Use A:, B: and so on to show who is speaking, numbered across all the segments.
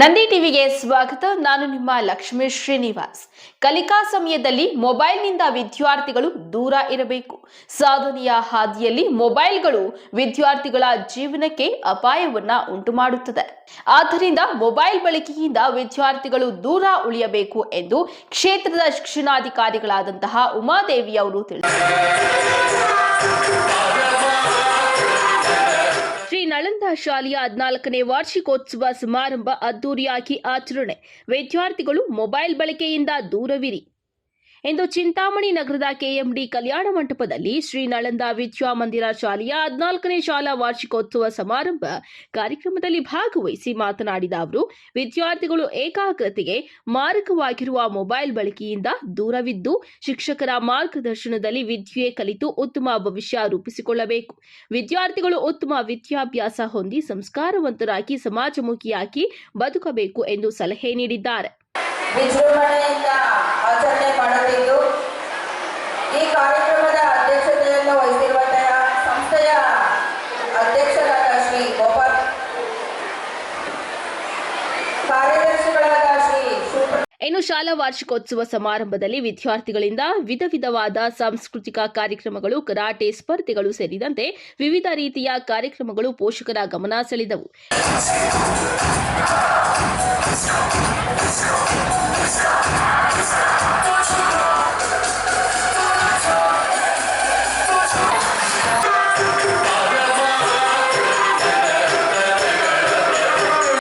A: ನಂದಿ ಟಿವಿಗೆ ಸ್ವಾಗತ. ನಾನು ನಿಮ್ಮ ಲಕ್ಷ್ಮೀ ಶ್ರೀನಿವಾಸ್. ಕಲಿಕಾ ಸಮಯದಲ್ಲಿ ಮೊಬೈಲ್ನಿಂದ ವಿದ್ಯಾರ್ಥಿಗಳು ದೂರ ಇರಬೇಕು. ಸಾಧನೆಯ ಹಾದಿಯಲ್ಲಿ ಮೊಬೈಲ್ಗಳು ವಿದ್ಯಾರ್ಥಿಗಳ ಜೀವನಕ್ಕೆ ಅಪಾಯವನ್ನ ಉಂಟು ಮಾಡುತ್ತದೆ ಆದ್ದರಿಂದ ಮೊಬೈಲ್ ಬಳಕೆಯಿಂದ ವಿದ್ಯಾರ್ಥಿಗಳು ದೂರ ಉಳಿಯಬೇಕು ಎಂದು ಕ್ಷೇತ್ರದ ಶಿಕ್ಷಣಾಧಿಕಾರಿಗಳಾದಂತಹ ಉಮಾದೇವಿ ಅವರು ತಿಳಿಸಿದರು ನಳಂದ ಶಾಲೆಯ ಹದಿನಾಲ್ಕನೇ ವಾರ್ಷಿಕೋತ್ಸವ ಸಮಾರಂಭ ಅದ್ದೂರಿಯಾಗಿ ಆಚರಣೆ. ವಿದ್ಯಾರ್ಥಿಗಳು ಮೊಬೈಲ್ ಬಳಕೆಯಿಂದ ದೂರವಿರಿ. ಎಂದು ಚಿಂತಾಮಣಿ ನಗರದ ಕೆಎಂಡಿ ಕಲ್ಯಾಣ ಮಂಟಪದಲ್ಲಿ ಶ್ರೀ ನಳಂದ ವಿದ್ಯಾಮಂದಿರ ಶಾಲೆಯ ಹದಿನಾಲ್ಕನೇ ಶಾಲಾ ವಾರ್ಷಿಕೋತ್ಸವ ಸಮಾರಂಭ ಕಾರ್ಯಕ್ರಮದಲ್ಲಿ ಭಾಗವಹಿಸಿ ಮಾತನಾಡಿದ ಅವರು, ವಿದ್ಯಾರ್ಥಿಗಳು ಏಕಾಗ್ರತೆಗೆ ಮಾರಕವಾಗಿರುವ ಮೊಬೈಲ್ ಬಳಕೆಯಿಂದ ದೂರವಿದ್ದು ಶಿಕ್ಷಕರ ಮಾರ್ಗದರ್ಶನದಲ್ಲಿ ವಿದ್ಯೆ ಕಲಿತು ಉತ್ತಮ ಭವಿಷ್ಯ ರೂಪಿಸಿಕೊಳ್ಳಬೇಕು. ವಿದ್ಯಾರ್ಥಿಗಳು ಉತ್ತಮ ವಿದ್ಯಾಭ್ಯಾಸ ಹೊಂದಿ ಸಂಸ್ಕಾರವಂತರಾಗಿ ಸಮಾಜಮುಖಿಯಾಗಿ ಬದುಕಬೇಕು ಎಂದು ಸಲಹೆ ನೀಡಿದ್ದಾರೆ.
B: ವಿಜೃಂಭಣೆಯಿಂದ ಆಚರಣೆ ಮಾಡುತ್ತಿದ್ದು ಈ ಕಾರ್ಯಕ್ರಮದ ಅಧ್ಯಕ್ಷತೆಯನ್ನು ವಹಿಸಿರುವಂತಹ ಸಂಸ್ಥೆಯ ಅಧ್ಯಕ್ಷರಾದ ಶ್ರೀ ಗೋಪಾಲ್ ಕಾರ್ಯದರ್ಶಿಗಳಾದ ಶ್ರೀ ಶಿವಪ್ರ
A: ಇನ್ನು ಶಾಲಾ ವಾರ್ಷಿಕೋತ್ಸವ ಸಮಾರಂಭದಲ್ಲಿ ವಿದ್ಯಾರ್ಥಿಗಳಿಂದ ವಿಧ ವಿಧವಾದ ಸಾಂಸ್ಕೃತಿಕ ಕಾರ್ಯಕ್ರಮಗಳು, ಕರಾಟೆ ಸ್ಪರ್ಧೆಗಳು ಸೇರಿದಂತೆ ವಿವಿಧ ರೀತಿಯ ಕಾರ್ಯಕ್ರಮಗಳು ಪೋಷಕರ ಗಮನ ಸೆಳೆದವು.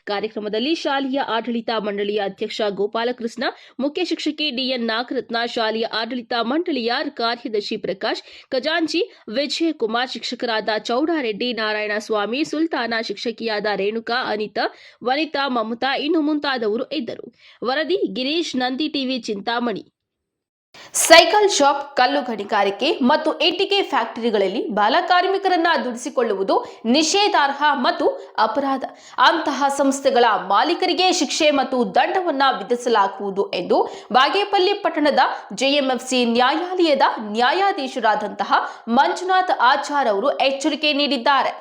A: ಕಾರ್ಯಕ್ರಮದಲ್ಲಿ ಶಾಲೆಯ ಆಡಳಿತ ಮಂಡಳಿಯ ಅಧ್ಯಕ್ಷ ಗೋಪಾಲಕೃಷ್ಣ, ಮುಖ್ಯ ಶಿಕ್ಷಕಿ ಡಿಎನ್ ನಾಗರತ್ನ, ಶಾಲೆಯ ಆಡಳಿತ ಮಂಡಳಿಯ ಕಾರ್ಯದರ್ಶಿ ಪ್ರಕಾಶ್, ಖಜಾಂಚಿ ವಿಜಯಕುಮಾರ್ ಶಿಕ್ಷಕರಾದ ಚೌಡಾರೆಡ್ಡಿ ನಾರಾಯಣಸ್ವಾಮಿ, ಸುಲ್ತಾನ ಶಿಕ್ಷಕಿಯಾದ ರೇಣುಕಾ, ಅನಿತಾ, ವನಿತಾ ಮಮತಾ, ಇನ್ನು ಮುಂತಾದವರು ಇದ್ದರು. ವರದಿ Girish, Nandi TV Chintamani. Cycle shop, ಕಲ್ಲು ಗಣಿಗಾರಿಕೆ ಮತ್ತು ಎಟಿಕೆ ಫ್ಯಾಕ್ಟರಿಗಳಲ್ಲಿ ಬಾಲಕಾರ್ಮಿಕರನ್ನ ದುಡಿಸಿಕೊಳ್ಳುವುದು ನಿಷೇಧಾರ್ಹ ಮತ್ತು ಅಪರಾಧ. ಅಂತಹ ಸಂಸ್ಥೆಗಳ ಮಾಲೀಕರಿಗೆ ಶಿಕ್ಷೆ ಮತ್ತು ದಂಡವನ್ನ ವಿಧಿಸಲಾಗುವುದು ಎಂದು ಬಾಗೇಪಲ್ಲಿ ಪಟ್ಟಣದ ಜೆಎಂಎಫ್ಸಿ ನ್ಯಾಯಾಲಯದ ನ್ಯಾಯಾಧೀಶರಾದಂತಹ ಮಂಜುನಾಥ್ ಆಚಾರ್ ಅವರು ಎಚ್ಚರಿಕೆ ನೀಡಿದ್ದಾರೆ.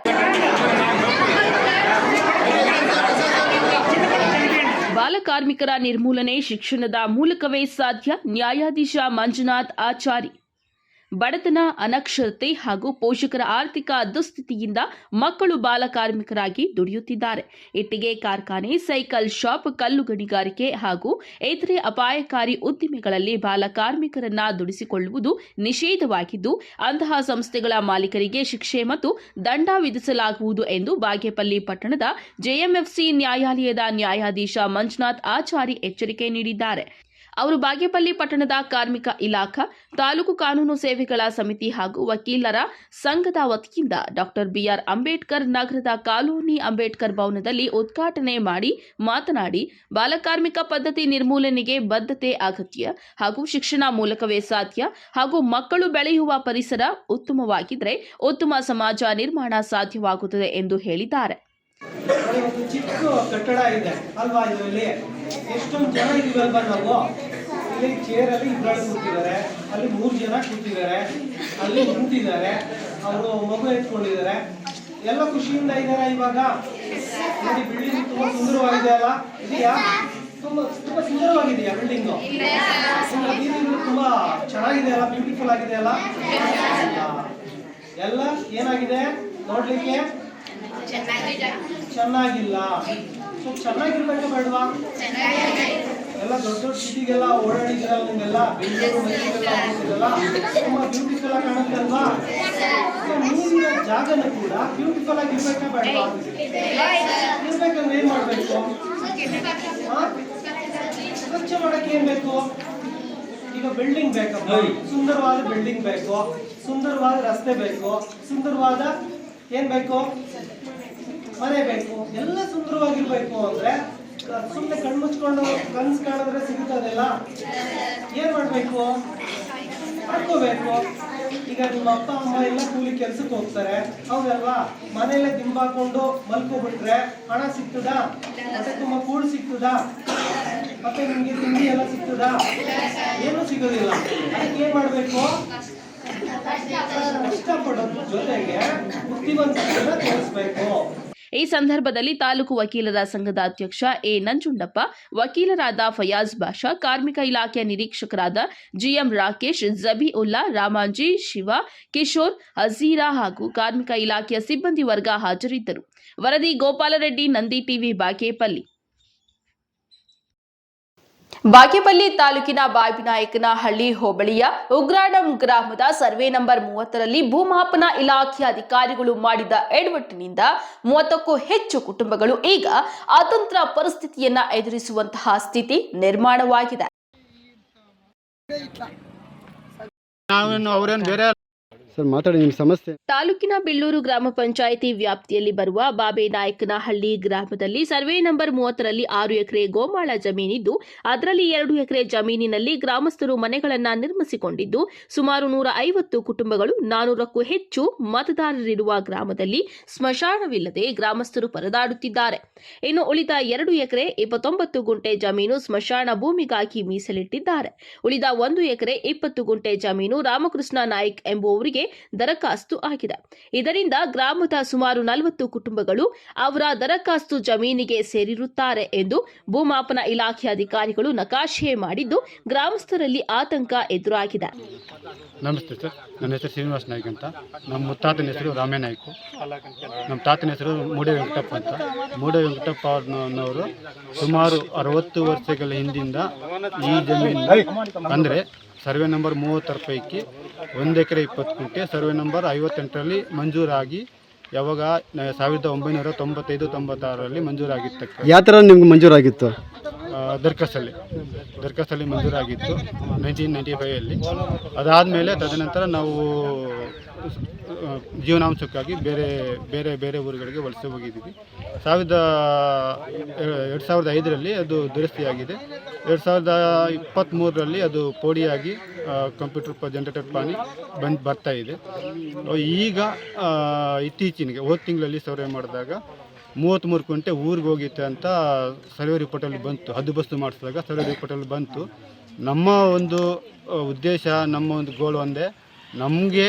A: ಬಾಲಕಾರ್ಮಿಕರ ನಿರ್ಮೂಲನೆ ಶಿಕ್ಷಣದ ಮೂಲಕವೇ ಸಾಧ್ಯ. ನ್ಯಾಯಾಧೀಶ ಮಂಜುನಾಥ್ ಆಚಾರಿ. ಬಡತನ, ಅನಕ್ಷರತೆ ಹಾಗೂ ಪೋಷಕರ ಆರ್ಥಿಕ ದುಸ್ಥಿತಿಯಿಂದ ಮಕ್ಕಳು ಬಾಲಕಾರ್ಮಿಕರಾಗಿ ದುಡಿಯುತ್ತಿದ್ದಾರೆ. ಇಟ್ಟಿಗೆ, ಕಾರ್ಖಾನೆ, ಸೈಕಲ್ ಶಾಪ್, ಕಲ್ಲು ಗಣಿಗಾರಿಕೆ ಹಾಗೂ ಇತರೆ ಅಪಾಯಕಾರಿ ಉದ್ದಿಮೆಗಳಲ್ಲಿ ಬಾಲಕಾರ್ಮಿಕರನ್ನ ದುಡಿಸಿಕೊಳ್ಳುವುದು ನಿಷೇಧವಾಗಿದ್ದು, ಅಂತಹ ಸಂಸ್ಥೆಗಳ ಮಾಲೀಕರಿಗೆ ಶಿಕ್ಷೆ ಮತ್ತು ದಂಡ ವಿಧಿಸಲಾಗುವುದು ಎಂದು ಬಾಗೇಪಲ್ಲಿ ಪಟ್ಟಣದ ಜೆಎಂಎಫ್ಸಿ ನ್ಯಾಯಾಲಯದ ನ್ಯಾಯಾಧೀಶ ಮಂಜುನಾಥ್ ಆಚಾರಿ ಎಚ್ಚರಿಕೆ ನೀಡಿದ್ದಾರೆ. ಅವರು ಬಾಗೇಪಲ್ಲಿ ಪಟ್ಟಣದ ಕಾರ್ಮಿಕ ಇಲಾಖಾ, ತಾಲೂಕು ಕಾನೂನು ಸೇವೆಗಳ ಸಮಿತಿ ಹಾಗೂ ವಕೀಲರ ಸಂಘದ ವತಿಯಿಂದ ಡಾಕ್ಟರ್ ಬಿಆರ್ ಅಂಬೇಡ್ಕರ್ ನಗರದ ಕಾಲೋನಿ ಅಂಬೇಡ್ಕರ್ ಭವನದಲ್ಲಿ ಉದ್ಘಾಟನೆ ಮಾಡಿ ಮಾತನಾಡಿ ಬಾಲಕಾರ್ಮಿಕ ಪದ್ಧತಿ ನಿರ್ಮೂಲನೆಗೆ ಬದ್ಧತೆ ಅಗತ್ಯ ಹಾಗೂ ಶಿಕ್ಷಣ ಮೂಲಕವೇ ಸಾಧ್ಯ ಹಾಗೂ ಮಕ್ಕಳು ಬೆಳೆಯುವ ಪರಿಸರ ಉತ್ತಮವಾಗಿದ್ದರೆ ಉತ್ತಮ ಸಮಾಜ ನಿರ್ಮಾಣ ಸಾಧ್ಯವಾಗುತ್ತದೆ ಎಂದು ಹೇಳಿದ್ದಾರೆ.
C: ಒಂದು ಚಿಕ್ಕ ಕಟ್ಟಡ ಇದೆ. ಅಲ್ವಾ ಇದರಲ್ಲಿ? ಎಷ್ಟೊಂದು ಜನ ಇದೀವಲ್ವಾ ನಾವು? ಇಲ್ಲಿ ಚೇರ್ ಅಲ್ಲಿ ಇಬ್ಬರು ಕೂತಿದ್ದಾರೆ. ಅಲ್ಲಿ ಮೂರು ಜನ ಕೂತಿದ್ದಾರೆ. ಅಲ್ಲಿ ನಿಂತಿದ್ದಾರೆ. ಅವರು ಮಗು ಎತ್ಕೊಂಡಿದ್ದಾರೆ. ಎಲ್ಲ ಖುಷಿಯಿಂದ ಇದ್ದಾರೆ ಇವಾಗ? ನೋಡಿ ಬಿಲ್ಡಿಂಗ್ ತುಂಬಾ ಸುಂದರವಾಗಿದೆ ಅಲ್ಲ? ಇದೆಯಾ? ತುಂಬಾ ತುಂಬಾ ಸುಂದರವಾಗಿದೆಯಾ ಬಿಲ್ಡಿಂಗ್ ತುಂಬಾ ಚೆನ್ನಾಗಿದೆ ಅಲ್ಲ? ಬ್ಯೂಟಿಫುಲ್ ಆಗಿದೆ ಅಲ್ಲ? ಎಲ್ಲ ಏನಾಗಿದೆ ನೋಡ್ಲಿಕ್ಕೆ? ಚೆನ್ನಾಗಿಲ್ಲ. ಸೊ ಚೆನ್ನಾಗಿರ್ಬೇಕು ಬೇಡವಾ? ಎಲ್ಲ ದೊಡ್ಡ ದೊಡ್ಡ ಸಿಟಿಗೆಲ್ಲ ಓಡಾಡಿದ್ರೆ ನಿಮ್ಗೆಲ್ಲ ಬೆಂಗಳೂರು ಮೈಸೂರೆಲ್ಲ ಹೋಗಿದ್ರಲ್ಲ ತುಂಬಾ ಬ್ಯೂಟಿಫುಲ್ ಆಗಿ ಕಾಣುತ್ತೆ ಅಲ್ವಾ? ನೀರಿನ ಜಾಗನೂ ಕೂಡ ಬ್ಯೂಟಿಫುಲ್ ಆಗಿ ಇರ್ಬೇಕಾ ಬೇಡವಾ? ಇರ್ಬೇಕಂದ್ರೆ ಏನ್ ಮಾಡ್ಬೇಕು? ಸ್ವಚ್ಛ ಮಾಡಕ್ಕೆ ಏನ್ ಬೇಕು? ಈಗ ಬಿಲ್ಡಿಂಗ್ ಬೇಕಪ್ಪ ಸುಂದರವಾದ ಬಿಲ್ಡಿಂಗ್ ಬೇಕು. ಸುಂದರವಾದ ರಸ್ತೆ ಬೇಕು. ಸುಂದರವಾದ ಏನ್ ಬೇಕು? ಮನೆ ಎಲ್ಲ ಸುಂದರವಾಗಿರ್ಬೇಕು ಅಂದ್ರೆ ಸುಮ್ಮನೆ ಕಣ್ಮುಚ್ಕೊಂಡು ಕನ್ಸ್ ಕಾಣಿದ್ರೆ ಸಿಗುತ್ತದೆಲ್ಲ ಏನ್ ಮಾಡ್ಬೇಕು? ಮಾಡ್ಕೋಬೇಕು ಈಗ ನಿಮ್ಮ ಅಪ್ಪ, ಅಮ್ಮ ಎಲ್ಲ ಕೂಲಿ ಕೆಲ್ಸಕ್ಕೆ ಹೋಗ್ತಾರೆ. ಹೌದಲ್ವಾ? ಮನೆಯಲ್ಲೇ ದಿಂಬಾಕೊಂಡು ಮಲ್ಕೋಬಿಟ್ರೆ ಹಣ ಸಿಗ್ತದಾ? ಮತ್ತೆ ತುಂಬ ಕೂಡ ಸಿಗ್ತದಾ? ಮತ್ತೆ ನಿಮ್ಗೆ ತಿಂಡಿ ಎಲ್ಲ ಸಿಗ್ತದಾ? ಏನು ಸಿಗೋದಿಲ್ಲ. ಅದಕ್ಕೆ ಏನ್ ಮಾಡ್ಬೇಕು? ಕಷ್ಟಪಡೋದ್ರ ಜೊತೆಗೆ ಬುದ್ಧಿವಂತಿಕೆಯನ್ನ ತೋರಿಸ್ಬೇಕು.
A: ಈ ಸಂದರ್ಭದಲ್ಲಿ ತಾಲೂಕು ವಕೀಲರ ಸಂಘದ ಅಧ್ಯಕ್ಷ ಎ ನಂಜುಂಡಪ್ಪ, ವಕೀಲರಾದ ಫಯಾಜ್ ಬಾಷಾ, ಕಾರ್ಮಿಕ ಇಲಾಖೆಯ ನಿರೀಕ್ಷಕರಾದ ಜಿಎಂ ರಾಕೇಶ್, ಜಬಿ ಉಲ್ಲಾ, ರಾಮಾಂಜಿ, ಶಿವ, ಕಿಶೋರ್, ಹಜೀರಾ ಹಾಗೂ ಕಾರ್ಮಿಕ ಇಲಾಖೆಯ ಸಿಬ್ಬಂದಿ ವರ್ಗ ಹಾಜರಿದ್ದರು. ವರದಿ ಗೋಪಾಲರೆಡ್ಡಿ, ನಂದಿ ಟಿವಿ, ಬಾಗೇಪಲ್ಲಿ. ಬಾಗೇಪಲ್ಲಿ ತಾಲೂಕಿನ ಬಾಬಿನಾಯಕನಹಳ್ಳಿ ಹೋಬಳಿಯ ಉಗ್ರಾಡಂ ಗ್ರಾಮದ ಸರ್ವೆ ನಂಬರ್ ಮೂವತ್ತರಲ್ಲಿ ಭೂಮಾಪನ ಇಲಾಖೆ ಅಧಿಕಾರಿಗಳು ಮಾಡಿದ ಎಡವಟ್ಟಿನಿಂದ ಮೂವತ್ತಕ್ಕೂ ಹೆಚ್ಚು ಕುಟುಂಬಗಳು ಈಗ ಅತಂತ್ರ ಪರಿಸ್ಥಿತಿಯನ್ನ ಎದುರಿಸುವಂತಹ ಸ್ಥಿತಿ ನಿರ್ಮಾಣವಾಗಿದೆ.
D: ಸರ್, ಮಾತಾಡಿ, ನಿಮ್ಮ ಸಮಸ್ಯೆ.
A: ತಾಲೂಕಿನ ಬೆಳ್ಳೂರು ಗ್ರಾಮ ಪಂಚಾಯಿತಿ ವ್ಯಾಪ್ತಿಯಲ್ಲಿ ಬರುವ ಬಾಬೆ ನಾಯಕನಹಳ್ಳಿ ಗ್ರಾಮದಲ್ಲಿ ಸರ್ವೆ ನಂಬರ್ ಮೂವತ್ತರಲ್ಲಿ ಆರು ಎಕರೆ ಗೋಮಾಳ ಜಮೀನಿದ್ದು, ಅದರಲ್ಲಿ ಎರಡು ಎಕರೆ ಜಮೀನಿನಲ್ಲಿ ಗ್ರಾಮಸ್ಥರು ಮನೆಗಳನ್ನು ನಿರ್ಮಿಸಿಕೊಂಡಿದ್ದು, ಸುಮಾರು ನೂರ ಐವತ್ತು ಕುಟುಂಬಗಳು, ನಾನೂರಕ್ಕೂ ಹೆಚ್ಚು ಮತದಾರರಿರುವ ಗ್ರಾಮದಲ್ಲಿ ಸ್ಮಶಾನವಿಲ್ಲದೆ ಗ್ರಾಮಸ್ಥರು ಪರದಾಡುತ್ತಿದ್ದಾರೆ. ಇನ್ನು ಉಳಿದ ಎರಡು ಎಕರೆ ಇಪ್ಪತ್ತೊಂಬತ್ತು ಗುಂಟೆ ಜಮೀನು ಸ್ಮಶಾನ ಭೂಮಿಗಾಗಿ ಮೀಸಲಿಟ್ಟಿದ್ದಾರೆ. ಉಳಿದ ಒಂದು ಎಕರೆ ಇಪ್ಪತ್ತು ಗುಂಟೆ ಜಮೀನು ರಾಮಕೃಷ್ಣ ನಾಯ್ಕ್ ಎಂಬುವವರಿಗೆ ದರಖಾಸ್ತು ಆಗಿದೆ. ಇದರಿಂದ ಗ್ರಾಮದ ಸುಮಾರು ನಲವತ್ತು ಕುಟುಂಬಗಳು ಅವರ ದರಖಾಸ್ತು ಜಮೀನಿಗೆ ಸೇರಿರುತ್ತಾರೆ ಎಂದು ಭೂಮಾಪನ ಇಲಾಖೆ ಅಧಿಕಾರಿಗಳು ನಕಾಶೆ ಮಾಡಿದ್ದು ಗ್ರಾಮಸ್ಥರಲ್ಲಿ ಆತಂಕ ಎದುರಾಗಿದೆ.
E: ನಮಸ್ತೆ ಸರ್. ನನ್ನ ಹೆಸರು ಶ್ರೀನಿವಾಸ ನಾಯ್ಕ ಅಂತ. ನಮ್ಮ ಮುತ್ತಾತನ ಹೆಸರು ರಾಮೇ ನಾಯ್ಕು. ನಮ್ಮ ತಾತನ ಹೆಸರು ಮೂಡೆ ವೆಂಕಟಪ್ಪ ಅಂತ. ಮೂಡೆ ವೆಂಕಟಪ್ಪ ಅವ್ರನ್ನವರು ಸುಮಾರು ಅರವತ್ತು ವರ್ಷಗಳ ಹಿಂದಿಂದ ಈ ಜಮೀನು ಅಂದರೆ ಸರ್ವೆ ನಂಬರ್ ಮೂವತ್ತರ ಪೈಕಿ ಒಂದು ಎಕರೆ ಇಪ್ಪತ್ತು ಕುಂಟೆ ಸರ್ವೆ ನಂಬರ್ ಐವತ್ತೆಂಟರಲ್ಲಿ ಮಂಜೂರಾಗಿ ಯಾವಾಗ ಸಾವಿರದ ಒಂಬೈನೂರ ತೊಂಬತ್ತೈದು ತೊಂಬತ್ತಾರರಲ್ಲಿ ಮಂಜೂರಾಗಿತ್ತು.
D: ಯಾವ ಥರ ನಿಮ್ಗೆ ಮಂಜೂರಾಗಿತ್ತು?
E: ದರ್ಕಸಲ್ಲಿ. ದರ್ಖಾಸ್ತಲ್ಲಿ ದರ್ಖಾಸ್ತಲ್ಲಿ ಮಂಜೂರಾಗಿತ್ತು ನೈನ್ಟೀನ್ ನೈಂಟಿ ಫೈವಲ್ಲಿ ಅದಾದಮೇಲೆ ತದನಂತರ ನಾವು ಜೀವನಾಂಶಕ್ಕಾಗಿ ಬೇರೆ ಬೇರೆ ಬೇರೆ ಊರುಗಳಿಗೆ ವಲಸೆ ಹೋಗಿದ್ದೀವಿ. ಸಾವಿರದ, ಎರಡು ಸಾವಿರದ ಐದರಲ್ಲಿ ಅದು ದುರಸ್ತಿಯಾಗಿದೆ. ಎರಡು ಸಾವಿರದ ಇಪ್ಪತ್ತ್ಮೂರರಲ್ಲಿ ಅದು ಪೋಡಿಯಾಗಿ ಕಂಪ್ಯೂಟರ್ ಜನರೇಟರ್ ಪಾನಿ ಬಂದು, ಬರ್ತಾ ಇದೆ. ಈಗ ಇತ್ತೀಚಿನಿಗೆ, ಹೋದ ತಿಂಗಳಲ್ಲಿ ಸರ್ವೆ ಮಾಡಿದಾಗ ಮೂವತ್ತ್ಮೂರು ಕುಂಟೆ ಊರಿಗೆ ಹೋಗಿತ್ತೆ ಅಂತ ಸರ್ವೆ ರಿಪೋರ್ಟಲ್ಲಿ ಬಂತು. ಹದ್ದುಬಸ್ತು ಮಾಡಿಸಿದಾಗ ಸರ್ವೆ ರಿಪೋರ್ಟಲ್ಲಿ ಬಂತು. ನಮ್ಮ ಒಂದು ಉದ್ದೇಶ, ನಮ್ಮ ಒಂದು ಗೋಲ್ ಒಂದೇ, ನಮಗೆ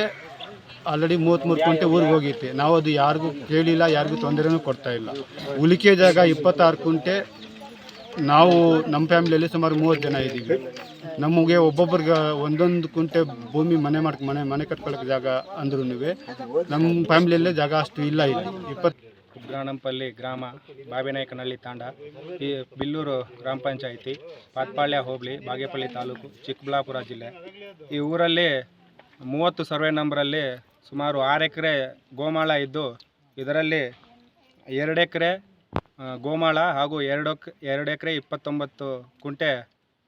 E: ಆಲ್ರೆಡಿ ಮೂವತ್ತ್ಮೂರು ಕುಂಟೆ ಊರಿಗೆ ಹೋಗಿತ್ತೆ ನಾವು ಅದು ಯಾರಿಗೂ ಕೇಳಿಲ್ಲ, ಯಾರಿಗೂ ತೊಂದರೆನೂ ಕೊಡ್ತಾ ಇಲ್ಲ. ಉಳಿಕೆ ಜಾಗ ಇಪ್ಪತ್ತಾರು ಕುಂಟೆ. ನಾವು ನಮ್ಮ ಫ್ಯಾಮಿಲಿಯಲ್ಲಿ ಸುಮಾರು ಮೂವತ್ತು ಜನ ಇದ್ದೀವಿ. ನಮಗೆ ಒಬ್ಬೊಬ್ರಿಗೆ ಒಂದೊಂದು ಕುಂಟೆ ಭೂಮಿ ಮನೆ ಮಾಡ್ಕೊ ಮನೆ ಮನೆ ಕಟ್ಕೊಳ್ಳೋಕೆ ಜಾಗ ಅಂದ್ರೂ ನಮ್ಮ ಫ್ಯಾಮಿಲಿಯಲ್ಲೇ ಜಾಗ ಅಷ್ಟು ಇಲ್ಲ ಇಲ್ಲಿ. ಇಪ್ಪತ್ತು
F: ಉಗ್ರಾಣಂಪಲ್ಲಿ ಗ್ರಾಮ, ಬಾಬಿನಾಯಕನಹಳ್ಳಿ ತಾಂಡ. ಈ ಬಿಲ್ಲೂರು ಗ್ರಾಮ ಪಂಚಾಯಿತಿ, ಪಾತ್ಪಾಳ್ಯ ಹೋಬಳಿ, ಬಾಗೇಪಲ್ಲಿ ತಾಲೂಕು, ಚಿಕ್ಕಬಳ್ಳಾಪುರ ಜಿಲ್ಲೆ. ಈ ಊರಲ್ಲಿ ಮೂವತ್ತು ಸರ್ವೆ ನಂಬರಲ್ಲಿ ಸುಮಾರು ಆರು ಎಕರೆ ಗೋಮಾಳ ಇದ್ದು, ಇದರಲ್ಲಿ ಎರಡು ಎಕರೆ ಗೋಮಾಳ ಹಾಗೂ ಎರಡು ಎರಡು ಎಕರೆ ಇಪ್ಪತ್ತೊಂಬತ್ತು ಕುಂಟೆ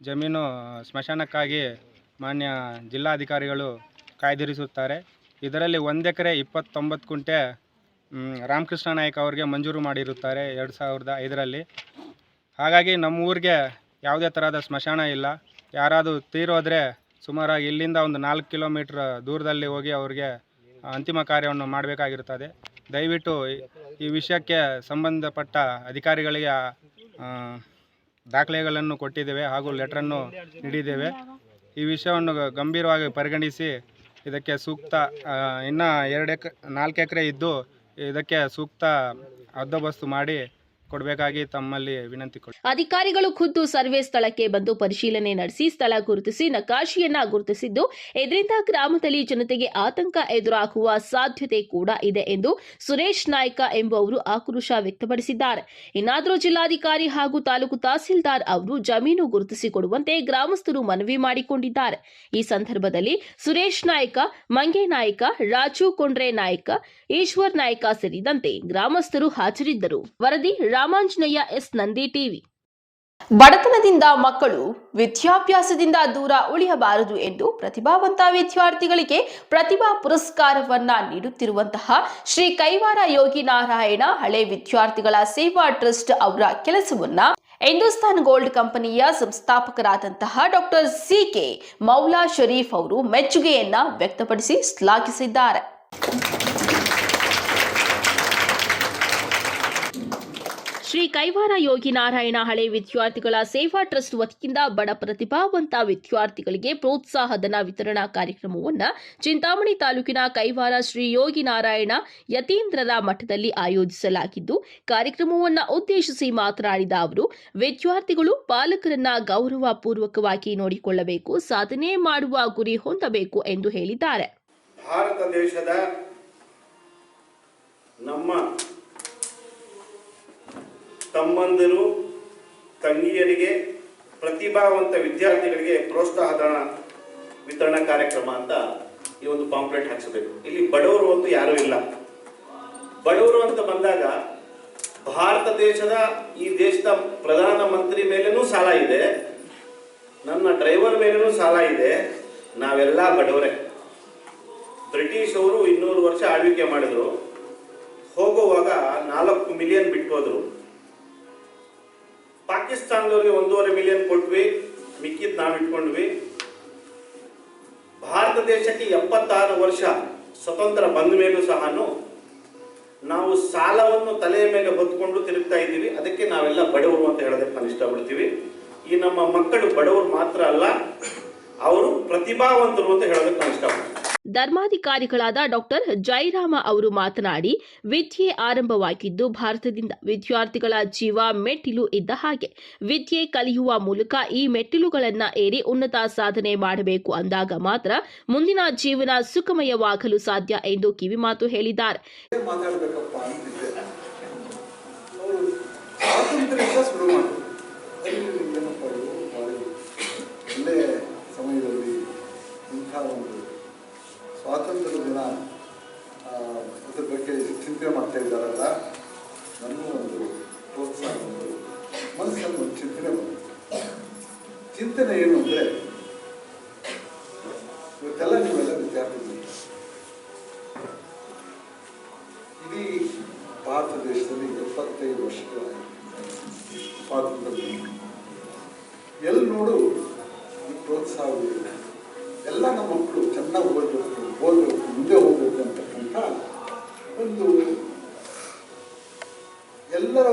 F: ಜಮೀನು ಸ್ಮಶಾನಕ್ಕಾಗಿ ಮಾನ್ಯ ಜಿಲ್ಲಾಧಿಕಾರಿಗಳು ಕಾಯ್ದಿರಿಸುತ್ತಾರೆ. ಇದರಲ್ಲಿ ಒಂದು ಎಕರೆ ಇಪ್ಪತ್ತೊಂಬತ್ತು ಕುಂಟೆ ರಾಮಕೃಷ್ಣ ನಾಯಕ್ ಅವರಿಗೆ ಮಂಜೂರು ಮಾಡಿರುತ್ತಾರೆ ಎರಡು ಸಾವಿರದ ಐದರಲ್ಲಿ. ಹಾಗಾಗಿ ನಮ್ಮ ಊರಿಗೆ ಯಾವುದೇ ಥರದ ಸ್ಮಶಾನ ಇಲ್ಲ. ಯಾರಾದರೂ ತೀರೋದ್ರೆ ಸುಮಾರಾಗಿ ಇಲ್ಲಿಂದ ಒಂದು ನಾಲ್ಕು ಕಿಲೋಮೀಟ್ರ್ ದೂರದಲ್ಲಿ ಹೋಗಿ ಅವ್ರಿಗೆ ಅಂತಿಮ ಕಾರ್ಯವನ್ನು ಮಾಡಬೇಕಾಗಿರುತ್ತದೆ. ದಯವಿಟ್ಟು ಈ- ವಿಷಯಕ್ಕೆ ಸಂಬಂಧಪಟ್ಟ ಅಧಿಕಾರಿಗಳಿಗೆ ದಾಖಲೆಗಳನ್ನು ಕೊಟ್ಟಿದ್ದೇವೆ ಹಾಗೂ ಲೆಟ್ರನ್ನು ನೀಡಿದ್ದೇವೆ. ಈ ವಿಷಯವನ್ನು ಗಂಭೀರವಾಗಿ ಪರಿಗಣಿಸಿ ಇದಕ್ಕೆ ಸೂಕ್ತ ಇನ್ನು ಎರಡು ಎಕ್, ನಾಲ್ಕು ಎಕರೆ ಇದ್ದು ಇದಕ್ಕೆ ಸೂಕ್ತ ಹದ್ದೋಬಸ್ತು ಮಾಡಿ ಕೊಡಬೇಕಾಗಿ ತಮ್ಮಲ್ಲಿ ವಿನಂತಿ ಕೊಡಿ
A: ಅಧಿಕಾರಿಗಳು ಖುದ್ದು ಸರ್ವೆ ಸ್ಥಳಕ್ಕೆ ಬಂದು ಪರಿಶೀಲನೆ ನಡೆಸಿ ಸ್ಥಳ ಗುರುತಿಸಿ ನಕಾಶೆಯನ್ನ ಗುರುತಿಸಿದ್ದು, ಇದರಿಂದ ಗ್ರಾಮದಲ್ಲಿ ಜನತೆಗೆ ಆತಂಕ ಎದುರಾಗುವ ಸಾಧ್ಯತೆ ಕೂಡ ಇದೆ ಎಂದು ಸುರೇಶ್ ನಾಯ್ಕ ಎಂಬುವರು ಆಕ್ರೋಶ ವ್ಯಕ್ತಪಡಿಸಿದ್ದಾರೆ. ಇನ್ನಾದರೂ ಜಿಲ್ಲಾಧಿಕಾರಿ ಹಾಗೂ ತಾಲೂಕು ತಹಸೀಲ್ದಾರ್ ಅವರು ಜಮೀನು ಗುರುತಿಸಿಕೊಡುವಂತೆ ಗ್ರಾಮಸ್ಥರು ಮನವಿ ಮಾಡಿಕೊಂಡಿದ್ದಾರೆ. ಈ ಸಂದರ್ಭದಲ್ಲಿ ಸುರೇಶ್ ನಾಯ್ಕ, ಮಂಗೆ ನಾಯ್ಕ, ರಾಜು ಕೊಂಡ್ರೆ ನಾಯ್ಕ, ಈಶ್ವರ್ ನಾಯ್ಕ ಸೇರಿದಂತೆ ಗ್ರಾಮಸ್ಥರು ಹಾಜರಿದ್ದರು. ವರದಿ ರಾಮಾಂಜನೇಯ ಎಸ್. ನಂದಿ ಟಿವಿ. ಬಡತನದಿಂದ ಮಕ್ಕಳು ವಿದ್ಯಾಭ್ಯಾಸದಿಂದ ದೂರ ಉಳಿಯಬಾರದು ಎಂದು ಪ್ರತಿಭಾವಂತ ವಿದ್ಯಾರ್ಥಿಗಳಿಗೆ ಪ್ರತಿಭಾ ಪುರಸ್ಕಾರವನ್ನ ನೀಡುತ್ತಿರುವಂತಹ ಶ್ರೀ ಕೈವಾರ ಯೋಗಿ ನಾರಾಯಣ ಹಳೆ ವಿದ್ಯಾರ್ಥಿಗಳ ಸೇವಾ ಟ್ರಸ್ಟ್ ಅವರ ಕೆಲಸವನ್ನ ಹಿಂದೂಸ್ತಾನ್ ಗೋಲ್ಡ್ ಕಂಪನಿಯ ಸಂಸ್ಥಾಪಕರಾದಂತಹ doctor C K Moula Sharif ಅವರು ಮೆಚ್ಚುಗೆಯನ್ನ ವ್ಯಕ್ತಪಡಿಸಿ ಶ್ಲಾಘಿಸಿದ್ದಾರೆ. ಶ್ರೀ ಕೈವಾರ ಯೋಗಿ ನಾರಾಯಣ ಹಳೆ ವಿದ್ಯಾರ್ಥಿಗಳ ಸೇವಾ ಟ್ರಸ್ಟ್ ವತಿಯಿಂದ ಬಡ ಪ್ರತಿಭಾವಂತ ವಿದ್ಯಾರ್ಥಿಗಳಿಗೆ ಪ್ರೋತ್ಸಾಹ ಧನ ವಿತರಣಾ ಕಾರ್ಯಕ್ರಮವನ್ನು ಚಿಂತಾಮಣಿ ತಾಲೂಕಿನ ಕೈವಾರ ಶ್ರೀ ಯೋಗಿ ನಾರಾಯಣ ಯತೀಂದ್ರರ ಮಠದಲ್ಲಿ ಆಯೋಜಿಸಲಾಗಿದ್ದು, ಕಾರ್ಯಕ್ರಮವನ್ನು ಉದ್ದೇಶಿಸಿ ಮಾತನಾಡಿದ ಅವರು, ವಿದ್ಯಾರ್ಥಿಗಳು ಪಾಲಕರನ್ನ ಗೌರವಪೂರ್ವಕವಾಗಿ ನೋಡಿಕೊಳ್ಳಬೇಕು, ಸಾಧನೆ ಮಾಡುವ ಗುರಿ ಹೊಂದಬೇಕು ಎಂದು ಹೇಳಿದ್ದಾರೆ.
G: ಭಾರತ ದೇಶದ ನಮ್ಮ ತಮ್ಮಂದಿರು, ತಂಗಿಯರಿಗೆ, ಪ್ರತಿಭಾವಂತ ವಿದ್ಯಾರ್ಥಿಗಳಿಗೆ ಪ್ರೋತ್ಸಾಹಧನ ವಿತರಣಾ ಕಾರ್ಯಕ್ರಮ ಅಂತ ಈ ಒಂದು ಪಾಂಪ್ಲೆಟ್ ಹಾಕಿಸಬೇಕು. ಇಲ್ಲಿ ಬಡವರು ಅಂತೂ ಯಾರೂ ಇಲ್ಲ. ಬಡವರು ಅಂತ ಬಂದಾಗ ಭಾರತ ದೇಶದ ಈ ದೇಶದ ಪ್ರಧಾನ ಮಂತ್ರಿ ಮೇಲೆನೂ ಸಾಲ ಇದೆ, ನನ್ನ ಡ್ರೈವರ್ ಮೇಲೆನೂ ಸಾಲ ಇದೆ, ನಾವೆಲ್ಲ ಬಡವರೇ. ಬ್ರಿಟಿಷ್ ಅವರು ಇನ್ನೂರು ವರ್ಷ ಆಳ್ವಿಕೆ ಮಾಡಿದ್ರು. ಹೋಗುವಾಗ ನಾಲ್ಕು ಮಿಲಿಯನ್ ಬಿಟ್ಟು ಹೋದ್ರು ಪಾಕಿಸ್ತಾನದವ್ರಿಗೆ ಒಂದೂವರೆ ಮಿಲಿಯನ್ ಕೊಟ್ವಿ. ಮಿಕ್ಕಿದ್ ನಾವು ಇಟ್ಕೊಂಡ್ವಿ ಭಾರತ ದೇಶಕ್ಕೆ ಎಪ್ಪತ್ತಾರು ವರ್ಷ ಸ್ವತಂತ್ರ ಬಂದ ಮೇಲೂ ಸಹ ನಾವು ಸಾಲವನ್ನು ತಲೆಯ ಮೇಲೆ ಹೊತ್ಕೊಂಡು ತಿರುಗ್ತಾ ಇದ್ದೀವಿ. ಅದಕ್ಕೆ ನಾವೆಲ್ಲ ಬಡವರು ಅಂತ ಹೇಳೋದಕ್ಕೆ ನಾನು ಇಷ್ಟಪಡ್ತೀವಿ ಈ ನಮ್ಮ ಮಕ್ಕಳು ಬಡವರು ಮಾತ್ರ ಅಲ್ಲ, ಅವರು ಪ್ರತಿಭಾವಂತರು ಅಂತ ಹೇಳೋದಕ್ಕೆ ನಾನು ಇಷ್ಟಪಡ್ತೀನಿ
A: ಧರ್ಮಾಧಿಕಾರಿಗಳಾದ ಡಾಕ್ಟರ್ ಜಯರಾಮ ಅವರು ಮಾತನಾಡಿ, ವಿದ್ಯೆ ಆರಂಭವಾಗಿದ್ದು ಭಾರತದಿಂದ ವಿದ್ಯಾರ್ಥಿಗಳ ಜೀವ ಮೆಟ್ಟಿಲು ಇದ್ದ ಹಾಗೆ, ವಿದ್ಯೆ ಕಲಿಯುವ ಮೂಲಕ ಈ ಮೆಟ್ಟಿಲುಗಳನ್ನ ಏರಿ ಉನ್ನತ ಸಾಧನೆ ಮಾಡಬೇಕು ಅಂದಾಗ ಮಾತ್ರ ಮುಂದಿನ ಜೀವನ ಸುಖಮಯವಾಗಲು ಸಾಧ್ಯ ಎಂದು ಕಿವಿಮಾತು ಹೇಳಿದ್ದಾರೆ.
H: ಚಿಂತನೆ ಮಾಡ್ತಾ ಇದ್ದಾರಲ್ಲ ನನ್ನ ಒಂದು ಪ್ರೋತ್ಸಾಹ ಮನಸ್ಸನ್ನು ಒಂದು ಚಿಂತನೆ ಬಂತು. ಚಿಂತನೆ ಏನು ಅಂದರೆ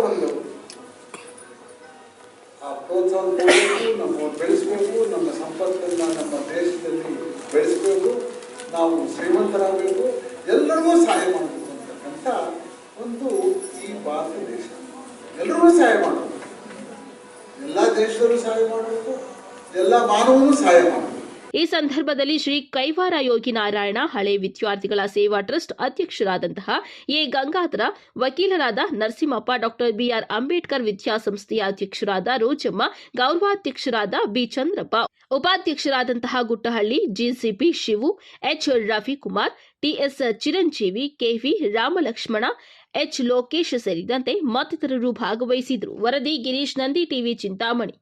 H: ಒಂದು ಆ ಪ್ರೋತ್ಸಾಹ ಕೊಡಬೇಕು ನಮ್ಮ ಬೆಳೆಸಬೇಕು, ನಮ್ಮ ಸಂಪತ್ತನ್ನು ನಮ್ಮ ದೇಶದಲ್ಲಿ ಬೆಳೆಸಬೇಕು, ನಾವು ಶ್ರೀಮಂತರಾಗಬೇಕು, ಎಲ್ಲರಿಗೂ ಸಹಾಯ ಮಾಡಬೇಕು ಅಂತಕ್ಕಂಥ ಒಂದು ಈ ಭಾರತ ದೇಶ. ಎಲ್ಲರಿಗೂ ಸಹಾಯ ಮಾಡಬೇಕು. ಎಲ್ಲ ದೇಶದಲ್ಲೂ ಸಹಾಯ ಮಾಡಬೇಕು, ಎಲ್ಲ ಮಾನವನೂ ಸಹಾಯ ಮಾಡಬೇಕು.
A: ಈ ಸಂದರ್ಭದಲ್ಲಿ ಶ್ರೀ ಕೈವಾರ ಯೋಗಿ ನಾರಾಯಣ ಹಳೆ ವಿದ್ಯಾರ್ಥಿಗಳ ಸೇವಾ ಟ್ರಸ್ಟ್ ಅಧ್ಯಕ್ಷರಾದಂತಹ ಎ ಗಂಗಾಧರ, ವಕೀಲರಾದ ನರಸಿಂಹಪ್ಪ, ಡಾಕ್ಟರ್ ಬಿಆರ್ ಅಂಬೇಡ್ಕರ್ ವಿದ್ಯಾಸಂಸ್ಥೆಯ ಅಧ್ಯಕ್ಷರಾದ ರೋಜಮ್ಮ, ಗೌರವಾಧ್ಯಕ್ಷರಾದ B Chandrappa, ಉಪಾಧ್ಯಕ್ಷರಾದಂತಹ Guttahalli, GCP Shivu, H Ravikumar, TS Chiranjeevi, KV Ramalakshmana, H Lokesh ಸೇರಿದಂತೆ ಮತ್ತಿತರರು ಭಾಗವಹಿಸಿದರು ವರದಿ ಗಿರೀಶ್ ನಂದಿ ಟಿವಿ ಚಿಂತಾಮಣಿ.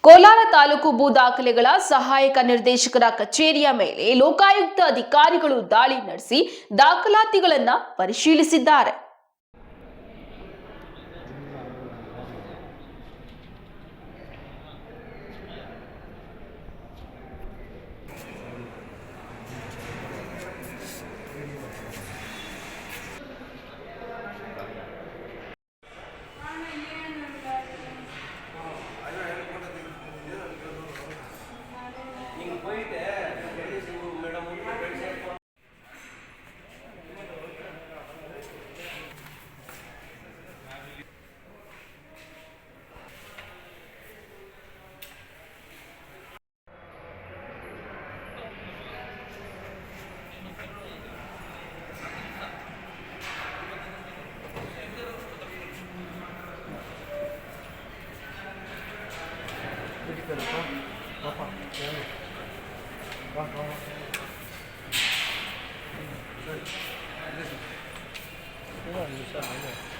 A: ಕೋಲಾರ ತಾಲೂಕು ಭೂ ದಾಖಲೆಗಳ ಸಹಾಯಕ ನಿರ್ದೇಶಕರ ಕಚೇರಿಯ ಮೇಲೆ ಲೋಕಾಯುಕ್ತ ಅಧಿಕಾರಿಗಳು ದಾಳಿ ನಡೆಸಿ ದಾಖಲಾತಿಗಳನ್ನು ಪರಿಶೀಲಿಸಿದ್ದಾರೆ.
I: अच्छा हाँ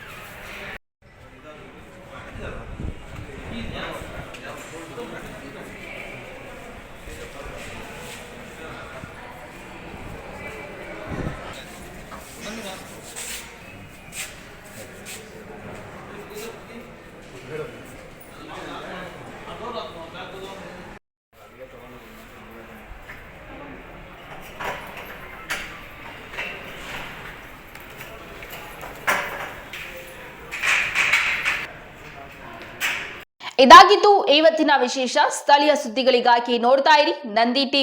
A: ಇದಾಗಿತ್ತು ಇವತ್ತಿನ ವಿಶೇಷ ಸ್ಥಳೀಯ ಸುದ್ದಿಗಳಿಗಾಗಿ ನೋಡ್ತಾ ಇರಿ. ನಂದಿ ಟಿವಿ.